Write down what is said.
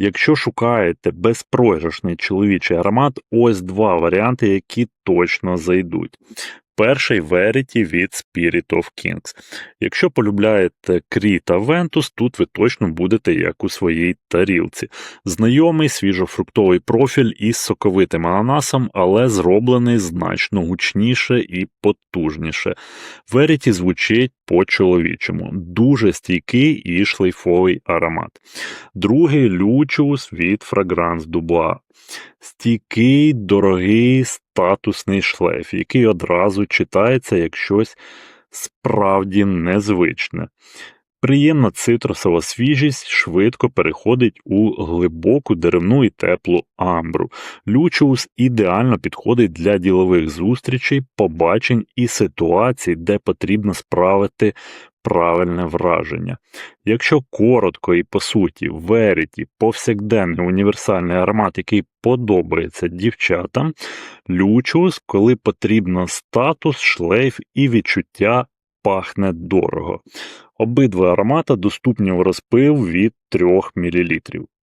Якщо шукаєте безпрограшний чоловічий аромат, ось два варіанти, які точно зайдуть. Перший Verity від Spirit of Kings. Якщо полюбляєте Крі та Ventus, тут ви точно будете як у своїй тарілці. Знайомий свіжофруктовий профіль із соковитим ананасом, але зроблений значно гучніше і потужніше. Verity звучить по-чоловічому, дуже стійкий і шлейфовий аромат. Другий Lucius від Fragrance Dubois. Стійкий, дорогий, статусний шлейф, який одразу читається як щось справді незвичне. Приємна цитрусова свіжість швидко переходить у глибоку деревну і теплу амбру. Лючіус ідеально підходить для ділових зустрічей, побачень і ситуацій, де потрібно справити правильне враження. Якщо коротко і по суті, Веріті повсякденний універсальний аромат, який подобається дівчатам, Лючіус, коли потрібно статус, шлейф і відчуття пахне дорого. Обидва аромати доступні в розпив від 3 мл.